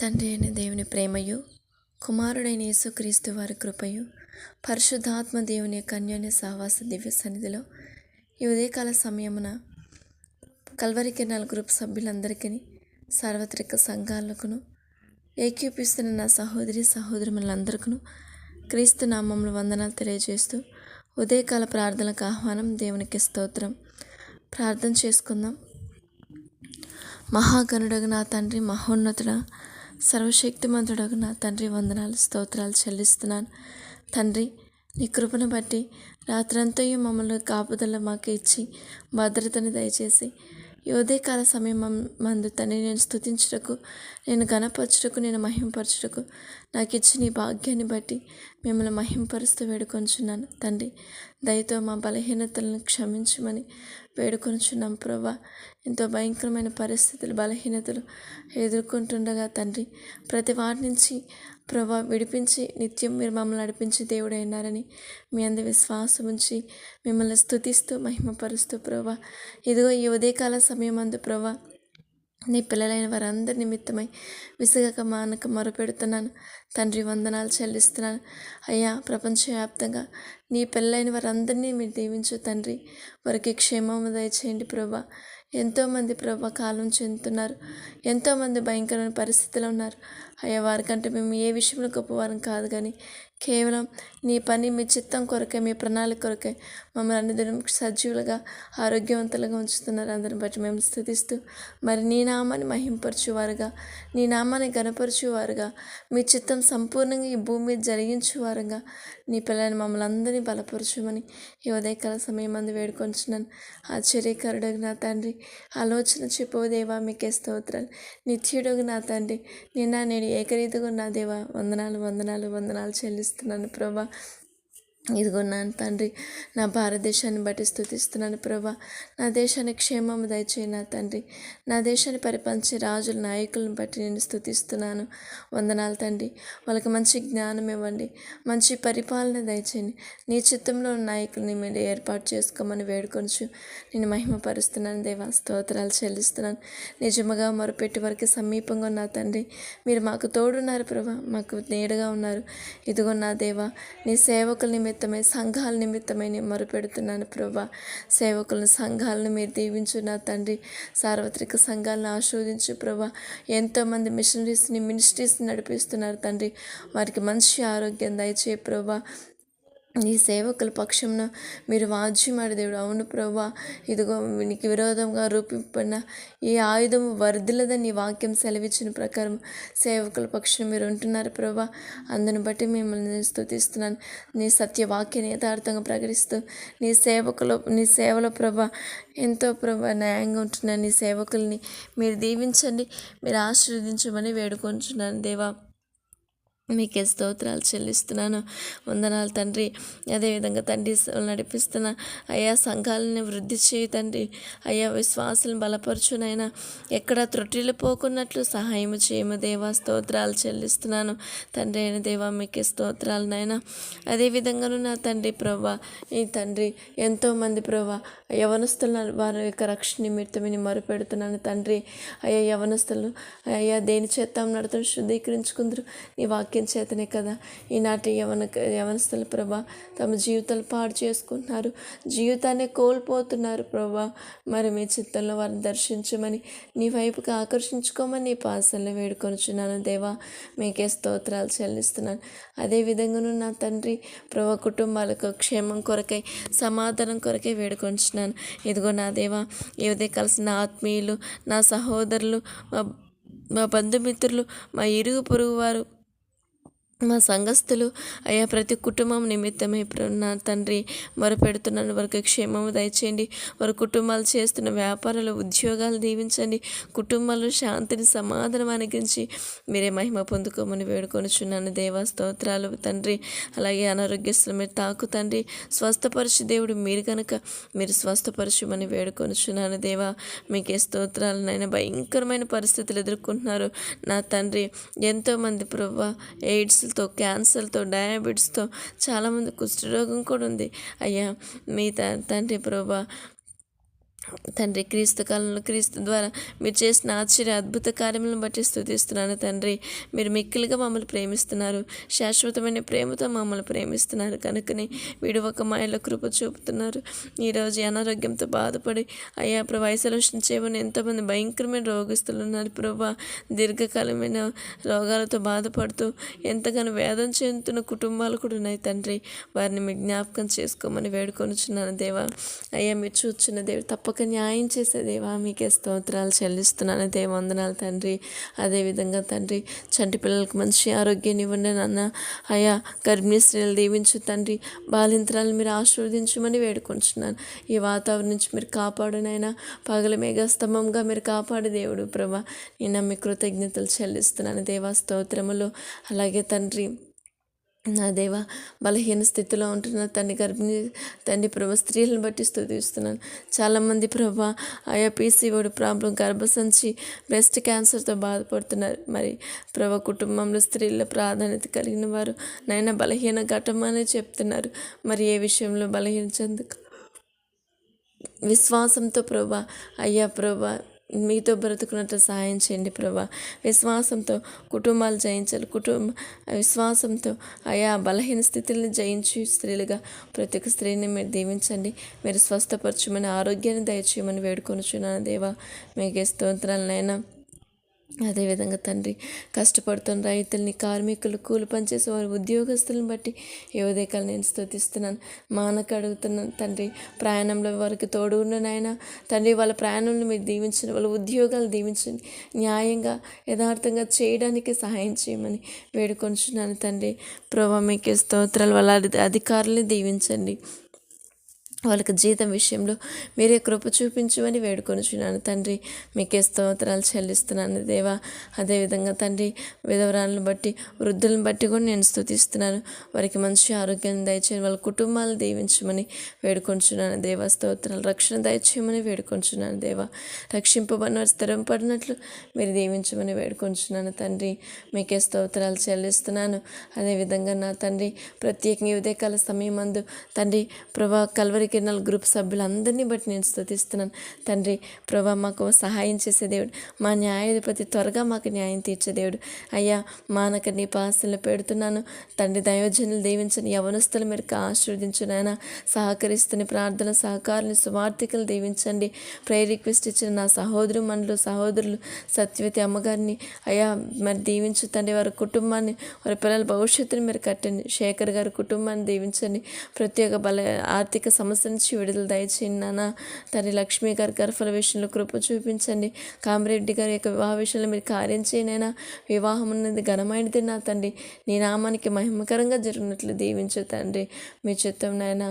తండ్రి అయిన దేవుని ప్రేమయు కుమారుడైన యేసుక్రీస్తు వారి కృపయు పరిశుద్ధాత్మ దేవుని యొక్క అన్యోన్య సహవాస దివ్య సన్నిధిలో ఈ ఉదయకాల సమయమున కల్వరి కిరణాల గ్రూప్ సభ్యులందరికీ సార్వత్రిక సంఘాలకును ఏకీపిస్తున్న నా సహోదరి సహోదరులందరికీ క్రీస్తు నామములు వందనాలు తెలియజేస్తూ ఉదయకాల ప్రార్థనలకు ఆహ్వానం దేవునికి స్తోత్రం. ప్రార్థన చేసుకుందాం. మహాగణుడగు నా తండ్రి మహోన్నతుడ సర్వశక్తిమంతుడగు నా తండ్రి వందనాలు స్తోత్రాలు చెల్లిస్తున్నాను. తండ్రి నీ కృపను బట్టి రాత్రంతయు మమ్మల్ని కాపుదల మాకు ఇచ్చి భద్రతను దయచేసి ఈ సమయం మందు తండ్రి నేను స్తుతించుటకు నేను గణపరచుటకు నేను మహిమపరచుటకు నాకు ఇచ్చిన ఈ భాగ్యాన్ని బట్టి మిమ్మల్ని మహింపరుస్తూ వేడుకొంచున్నాను. తండ్రి దయతో మా బలహీనతలను క్షమించమని వేడుకొంచున్నాం ప్రభా ఎంతో భయంకరమైన పరిస్థితులు బలహీనతలు ఎదుర్కొంటుండగా తండ్రి ప్రతి వాటి నుంచి ప్రభా విడిపించి నిత్యం మీరు మమ్మల్ని నడిపించి దేవుడైనారని మీ అందు విశ్వాసం ఉంచి మిమ్మల్ని స్థుతిస్తూ మహిమపరుస్తూ ప్రభా ఇదిగో ఈ ఉదయకాల సమయం అందు ప్రభా నీ పిల్లలైన వారందరి నిమిత్తమై విసుగక మానక మొరపెడుతున్నాను. తండ్రి వందనాలు చెల్లిస్తున్నాను. అయ్యా ప్రపంచవ్యాప్తంగా నీ పిల్లలైన వారందరినీ మీరు దీవించు తండ్రి. వారికి క్షేమము దయచేయండి ప్రభా. ఎంతోమంది ప్రభా కాలం చెందుతున్నారు. ఎంతోమంది భయంకరమైన పరిస్థితులు ఉన్నారు. అయ్యా వారికంటే మేము ఏ విషయంలో గొప్పవారం కాదు కానీ కేవలం నీ పని మీ చిత్తం కొరకే మీ ప్రణాళిక కొరకే మమ్మల్ని అన్నిదినం సజీవులుగా ఆరోగ్యవంతులుగా ఉంచుతున్నారు. అందరిని బట్టి మేము స్థుతిస్తూ మరి నీ నామాన్ని మహింపరచువారుగా నీ నామాన్ని గనపరచువారుగా మీ చిత్తం సంపూర్ణంగా ఈ భూమి మీద జరిగించేవారుగా నీ పిల్లల్ని మమ్మల్ని అందరినీ బలపరచుమని ఈ ఉదయకాల సమయం మంది వేడుకొంచున్నాను. ఆశ్చర్యకరుడగు నా తండ్రి ఆలోచన చెప్పు దేవా మీకే స్తోత్రాలు. నిత్యుడుగు నా తండ్రి నిన్న నేను ఏకరీతిగా నా దేవా వందనాలు వందనాలు వందనాలు చెల్లి చెల్లిస్తున్నాను ప్రభా. ఇదిగో నా తండ్రి నా భారతదేశాన్ని బట్టి స్థుతిస్తున్నాను ప్రభా. నా దేశాన్ని క్షేమము దయచేయి నా తండ్రి. నా దేశాన్ని పరిపాలించే రాజుల నాయకులను బట్టి నేను స్థుతిస్తున్నాను. వందనాలు తండ్రి. వాళ్ళకి మంచి జ్ఞానం ఇవ్వండి. మంచి పరిపాలన దయచేయండి. నీ చిత్తంలో నాయకుల్ని మీరు ఏర్పాటు చేసుకోమని వేడుకొంచు నేను మహిమపరుస్తున్నాను దేవా. స్తోత్రాలు చెల్లిస్తున్నాను. నిజముగా మరుపెట్టి వరకు సమీపంగా ఉన్న తండ్రి. మీరు మాకు తోడున్నారు ప్రభా. మాకు నీడగా ఉన్నారు. ఇదిగో నా దేవా నీ సేవకుల నిమిత్తమై సంఘాల నిమిత్తమై నేను మొరుపెడుతున్నాను ప్రభా. సేవకులను సంఘాలను మీరు దీవించు నా తండ్రి. సార్వత్రిక సంఘాలను ఆస్వాదించు ప్రభా. ఎంతోమంది మిషనరీస్ని మినిస్ట్రీస్ని నడిపిస్తున్నారు తండ్రి. వారికి మంచి ఆరోగ్యం దయచే ప్రభా. నీ సేవకుల పక్షంన మీరు వాజ్యమాడు దేవుడు. అవును ప్రభా ఇదిగో నీకు విరోధంగా రూపింపడిన ఈ ఆయుధం వర్ధిల్లదని నీ వాక్యం సెలవిచ్చిన ప్రకారం సేవకుల పక్షం మీరు ఉంటున్నారు ప్రభా. అందుని బట్టి మిమ్మల్ని స్థుతిస్తున్నాను నీ నీ సత్యవాక్యాన్ని యథార్థంగా ప్రకటిస్తూ నీ సేవకులు నీ సేవల ప్రభ ఎంతో ప్రభా న్యాయంగా ఉంటున్నాను నీ సేవకుల్ని మీరు దీవించండి. మీరు ఆశీర్వదించమని వేడుకుంటున్నాను దేవా. మీకే స్తోత్రాలు చెల్లిస్తున్నాను. వందనాలు తండ్రి. అదేవిధంగా తండ్రి నడిపిస్తున్న అయ్యా సంఘాలని వృద్ధి చేయి తండ్రి. అయ్యా విశ్వాసులను బలపరచునైనా ఎక్కడ త్రుటిలు పోకున్నట్లు సహాయం చేయము దేవా స్తోత్రాలు చెల్లిస్తున్నాను. తండ్రి అయిన దేవా మీకే స్తోత్రాలు నాయన. అదేవిధంగాను నా తండ్రి ప్రభా ఈ తండ్రి ఎంతోమంది ప్రభా యవనస్తుల వారి యొక్క రక్షణ నిమిత్తమని మొరుపెడుతున్నాను తండ్రి. అయ్యా యవనస్తులు అయ్యా దేని చేత నడతం శుద్ధీకరించుకుందరు? నీ వాక్యం చేతనే కదా. ఈనాటి యవన యవనస్తుల ప్రభా తమ జీవితాలు పాడు చేసుకుంటున్నారు. జీవితాన్ని కోల్పోతున్నారు ప్రభా. మరి మీ చిత్తంలో వారిని దర్శించమని నీ వైపుకి ఆకర్షించుకోమని నీ పాసల్లో వేడుకొనుచున్నాను దేవా. మీకే స్తోత్రాలు చెల్లిస్తున్నాను. అదేవిధంగాను నా తండ్రి ప్రభా కుటుంబాలకు క్షేమం కొరకై సమాధానం కొరకై వేడుకొంచున్నాను ఇదిగో నా దేవా ఏదే కలిసిన ఆత్మీయులు నా సహోదరులు మా మా బంధుమిత్రులు మా ఇరుగు పొరుగు వారు మా సంఘస్థులు అయ్యా ప్రతి కుటుంబం నిమిత్తమే ఇప్పుడు నా తండ్రి మొరపెడుతున్నాను వారికి క్షేమము దయచేయండి. వారి కుటుంబాలు చేస్తున్న వ్యాపారాలు ఉద్యోగాలు దీవించండి. కుటుంబాల్లో శాంతిని సమాధానం అనుగ్రహించి మీరే మహిమ పొందుకోమని వేడుకొనుచున్నాను. దేవా స్తోత్రాలు తండ్రి. అలాగే అనారోగ్యస్తులు మీరు తాకు తండ్రి. స్వస్థపరచు దేవుడు మీరు కనుక మీరు స్వస్థపరచుమని వేడుకొనుచున్నాను. దేవా మీకే స్తోత్రాలు నాయన. భయంకరమైన పరిస్థితులు ఎదుర్కొంటున్నారు నా తండ్రి. ఎంతోమంది ప్రభా ఎయిడ్స్తో క్యాన్సర్తో డయాబెటీస్తో చాలామంది కుష్ఠరోగం కూడా ఉంది. అయ్యా మీ తండ్రి ప్రభా తండ్రి క్రీస్తు కాలంలో క్రీస్తు ద్వారా మీరు చేసిన ఆశ్చర్య అద్భుత కార్యములను బట్టి స్థుతిస్తున్నాను తండ్రి. మీరు మిక్కిలుగా మమ్మల్ని ప్రేమిస్తున్నారు. శాశ్వతమైన ప్రేమతో మమ్మల్ని ప్రేమిస్తున్నారు. కనుకనే వీడు ఒక మాయలో కృప చూపుతున్నారు. ఈరోజు అనారోగ్యంతో బాధపడి అయ్యా ప్రభు ఐసోలేషన్ చేయమని ఎంతోమంది భయంకరమైన రోగిస్తులు ఉన్నారు ప్రభా. దీర్ఘకాలమైన రోగాలతో బాధపడుతూ ఎంతగానో వేదన చెందుతున్న కుటుంబాలు కూడా ఉన్నాయి తండ్రి. వారిని మీ జ్ఞాపకం చేసుకోమని వేడుకొనుచున్నాను దేవా. అయ్యా మీరు చూచున్న దేవు తప్పక న్యాయం చేసే దేవా మీకే స్తోత్రాలు చెల్లిస్తున్నాను. దేవ వందనాలు తండ్రి. అదేవిధంగా తండ్రి చంటి పిల్లలకు మంచి ఆరోగ్యాన్ని ఇవ్వండి నాన్న. అయ్యా గర్భిణీ స్త్రీలు దీవించు తండ్రి. బాలింతరాలు మీరు ఆశీర్వదించమని వేడుకుంటున్నాను ఈ వాతావరణం నుంచి మీరు కాపాడునైనా. పగల మేఘస్తంభంగా మీరు కాపాడు దేవుడు ప్రభా. నేను మీ కృతజ్ఞతలు చెల్లిస్తున్నాను దేవా స్తోత్రములు. అలాగే తండ్రి నా దేవ బలహీన స్థితిలో ఉంటున్న తండ్రి గర్భిణి తండ్రి ప్రభ స్త్రీలను బట్టి స్థుతిస్తున్నాను. చాలామంది ప్రభా ఆయా పీసీఓడి ప్రాబ్లం గర్భసంచి బ్రెస్ట్ క్యాన్సర్తో బాధపడుతున్నారు. మరి ప్రభ కుటుంబంలో స్త్రీల ప్రాధాన్యత కలిగిన వారు నైనా బలహీన ఘటమనే చెప్తున్నారు. మరి ఏ విషయంలో బలహీన చెందుకు? విశ్వాసంతో ప్రభా అయ్యా ప్రభా మీతో బ్రతుకున్నట్టు సహాయం చేయండి ప్రభా. విశ్వాసంతో కుటుంబాలు జయించాలి. కుటుంబ విశ్వాసంతో ఆయా బలహీన స్థితులను జయించి స్త్రీలుగా ప్రతి ఒక్క స్త్రీని మీరు దీవించండి. మీరు స్వస్థపరచమని ఆరోగ్యాన్ని దయచేయమని వేడుకొనుచున్నాను దేవా. మీకు స్తోత్రాలనైనా అదేవిధంగా తండ్రి కష్టపడుతున్న రైతుల్ని కార్మికులు కూలి పనిచేసే వారి ఉద్యోగస్తులను బట్టి యువదేకాలు నేను స్థుతిస్తున్నాను మానక అడుగుతున్నాను తండ్రి ప్రయాణంలో వారికి తోడు నాయన. తండ్రి వాళ్ళ ప్రయాణంలో మీరు దీవించండి వాళ్ళ ఉద్యోగాలు దీవించండి. న్యాయంగా యథార్థంగా చేయడానికి సహాయం చేయమని వేడుకొంచున్నాను తండ్రి. ప్రభా మీకే స్తోత్రాలు వాళ్ళ అధికారుల్ని దీవించండి. వాళ్ళకి జీతం విషయంలో మీరే కృప చూపించమని వేడుకొనిచున్నాను. తండ్రి మీకే స్తోత్రాలు చెల్లిస్తున్నాను దేవా. అదేవిధంగా తండ్రి విధవరాలను బట్టి వృద్ధులను బట్టి కూడా నేను స్థుతిస్తున్నాను వారికి మంచి ఆరోగ్యాన్ని దయచేయని వాళ్ళ కుటుంబాలు దీవించమని వేడుకొంచున్నాను దేవా. స్తోత్రాలు రక్షణ దయచేయమని వేడుకొంచున్నాను దేవా. రక్షింపబడిన వారు స్థిరంపడినట్లు మీరు దీవించమని వేడుకొంచున్నాను తండ్రి మీకే స్తోత్రాలు చెల్లిస్తున్నాను. అదేవిధంగా నా తండ్రి ప్రత్యేకంగా ఉదయకాల సమయం అందు తండ్రి ప్రభా కల్వరికి కిరణాల గ్రూప్ సభ్యులందరినీ బట్టి నేను స్థుతిస్తున్నాను. తండ్రి ప్రభా మాకు సహాయం చేసే దేవుడు. మా న్యాయాధిపతి త్వరగా మాకు న్యాయం తీర్చే దేవుడు. అయ్యా మానక నీ పాసలు పెడుతున్నాను. తండ్రి దయోజనులు దీవించని యవనస్తులు మీరు ఆశీర్వదించు నాయన. సహకరిస్తున్న ప్రార్థన సహకారులు సువార్థికలు దీవించండి. ప్రేయర్ రిక్వెస్ట్ ఇచ్చిన నా సహోదరు మండలు సహోదరులు సత్యవతి అమ్మగారిని అయ్యా మరి దీవించు తండ్రి వారి కుటుంబాన్ని వారి పిల్లల భవిష్యత్తుని మీరు కట్టండి. శేఖర్ గారి కుటుంబాన్ని దీవించండి. ప్రతి ఒక్క బల ఆర్థిక సమస్య నుంచి విడుదల దయచేయండి నాన్న తండ్రి లక్ష్మీ గారి గర్భల విషయంలో కృప చూపించండి. కామరెడ్డి గారి యొక్క వివాహ విషయంలో మీరు కార్యం చేయనైనా వివాహం ఉన్నది ఘనమైనది నా తండ్రి. నీ నామానికి మహిమకరంగా జరిగినట్లు దీవించు తండ్రి. మీ చిత్తం నాయన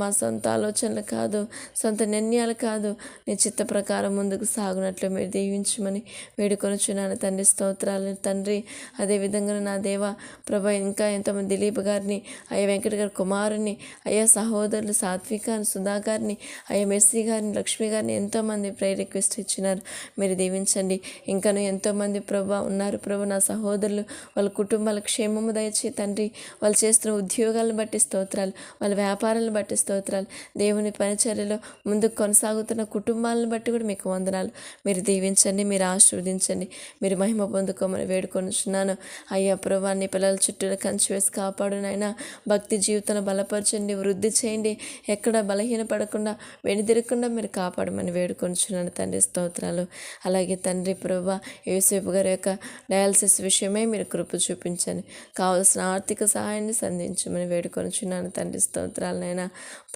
మా సొంత ఆలోచనలు కాదు సొంత నిర్ణయాలు కాదు. నీ చిత్త ప్రకారం ముందుకు సాగునట్లు మీరు దీవించమని వేడుకొనుచున్నాను తండ్రి. స్తోత్రాలు తండ్రి. అదేవిధంగా నా దేవ ప్రభ ఇంకా ఎంతమంది దిలీప్ గారిని అయ్యా వెంకట గారి కుమారుని అయ్యా సహోదరులు సాత్విక సుధా గారిని అయ్యా గారిని లక్ష్మి గారిని ఎంతోమంది ప్రేయర్ రిక్వెస్ట్ ఇచ్చినారు. మీరు దీవించండి. ఇంకను ఎంతోమంది ప్రభా ఉన్నారు ప్రభు. నా సహోదరులు వాళ్ళ కుటుంబాల క్షేమము దయచే తండ్రి వాళ్ళు చేస్తున్న ఉద్యోగాలను బట్టి స్తోత్రాలు వాళ్ళ వ్యాపారాలను బట్టి స్తోత్రాలు. దేవుని పరిచర్యలో ముందుకు కొనసాగుతున్న కుటుంబాలను బట్టి కూడా మీకు వందనాలు. మీరు దీవించండి మీరు ఆశీర్వదించండి. మీరు మహిమ పొందుకోమని వేడుకొనిచున్నాను. అయ్యా ప్రభా నీ పిల్లల చుట్టూ కంచి వేసి కాపాడునైనా. భక్తి జీవితాన్ని బలపరచండి వృద్ధి చేయండి. ఎక్కడ బలహీన పడకుండా వెనుదిరగకుండా మీరు కాపాడమని వేడుకొంచున్నాను తండ్రి స్తోత్రాలు. అలాగే తండ్రి ప్రభా యేసేపు గారి యొక్క డయాలసిస్ విషయమే మీరు కృప చూపించండి. కావలసిన ఆర్థిక సహాయాన్ని సంధించమని వేడుకొనిచున్నాను తండ్రి స్తోత్రాలనైనా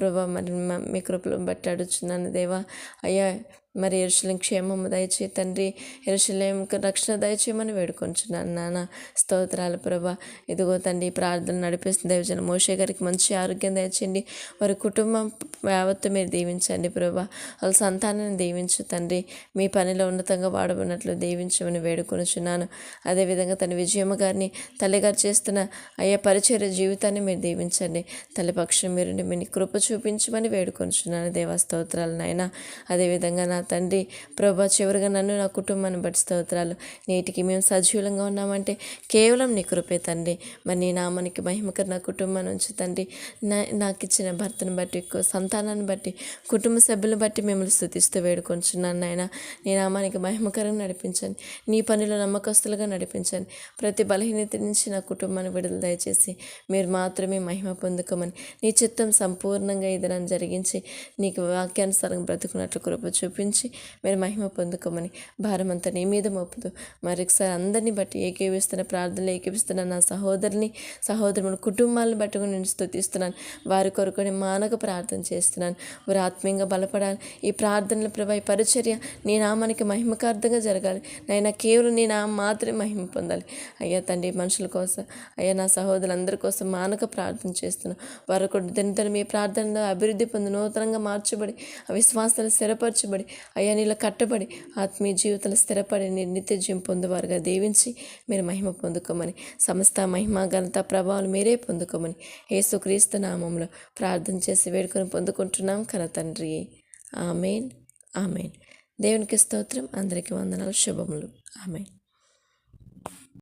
ప్రభా మరి మీ కృపలను బట్టి అడుచున్నాను దేవా. అయ్యా మరి ఎరుశలేం క్షేమము దయచే తండ్రి ఎరుశలేంకు రక్షణ దయచేయమని వేడుకొంచున్నాను నాన్న. స్తోత్రాలు ప్రభా. ఇదిగో తండ్రి ప్రార్థన నడిపిస్తున్న దైవజన మోషే గారికి మంచి ఆరోగ్యం దయచేయండి. వారి కుటుంబం యావత్తు మీరు దీవించండి ప్రభా. వాళ్ళ సంతానాన్ని దీవించు తండ్రి. మీ పనిలో ఉన్నతంగా వాడబడినట్లు దీవించమని వేడుకొనుచున్నాను. అదేవిధంగా తన విజయమ్మ గారిని తల్లిగారు చేస్తున్న అయ్యా పరిచయ జీవితాన్ని మీరు దీవించండి. తల్లి పక్షం మీరు మీ కృప చూపించమని వేడుకొనుచున్నాను దేవా స్తోత్రాలు నాయన. అదేవిధంగా నా తండ్రి ప్రభా చివరిగా నన్ను నా కుటుంబాన్ని బట్టి స్తోత్రాలు. నేటికి మేము సజీవులంగా ఉన్నామంటే కేవలం నీ కృపే తండ్రి. మరి నీ నామానికి మహిమకర నా కుటుంబాన్ని ఉంచు తండ్రి. నా నాకు ఇచ్చిన భర్తను బట్టి సంతానాన్ని బట్టి కుటుంబ సభ్యులను బట్టి మిమ్మల్ని స్థుతిస్తూ వేడుకొంచున్నాను నాయన. నీ నామానికి మహిమకరంగా నడిపించండి. నీ పనిలో నమ్మకస్తులుగా నడిపించండి. ప్రతి బలహీనత నుంచి నా కుటుంబాన్ని విడుదల దయచేసి మీరు మాత్రమే మహిమ పొందుకోమని నీ చిత్తం సంపూర్ణంగా ఇదనని జరిగించి నీకు వాక్యానుసారం బ్రతుకున్నట్లు కృప చూపించి. మీరు మహిమ పొందుకోమని భారం నీ మీద మోపుదు మరొకసారి అందరినీ బట్టి ఏకీవిస్తున్న ప్రార్థనలు ఏకీవిస్తున్న నా సహోదరుని సహోదరుని కుటుంబాలను బట్టి నేను స్థుతిస్తున్నాను వారి కొరకుని మానక ప్రార్థన చేస్తున్నాను. వారు ఆత్మీయంగా బలపడాలి. ఈ ప్రార్థనల ప్రభా పరిచర్య నీ నామానికి మహిమకార్థంగా జరగాలి. నైనా కేవలం నీ నామం మాత్రమే మహిమ పొందాలి. అయ్యా తండ్రి మనుషుల కోసం అయ్యా నా సహోదరులందరి కోసం మానక ప్రార్థన చేస్తున్నాను వారు కూడా దినదిన మీ ప్రార్థనలో అభివృద్ధి పొంది నూతనంగా మార్చబడి ఆ విశ్వాసాలు స్థిరపరచబడి అయ్యా నీలో కట్టబడి ఆత్మీయ జీవితాలు స్థిరపడి నీ పొందువారుగా. దీవించి మీరు మహిమ పొందుకోమని సమస్త మహిమ ఘనత ప్రభావాలు మీరే పొందుకోమని యేసుక్రీస్తు నామంలో ప్రార్థన చేసి వేడుకొని పొందుకుంటున్నాం కన తండ్రి ఆమెన్. ఆమెన్. దేవునికి స్తోత్రం అందరికీ వందనాలు శుభములు. ఆమెన్.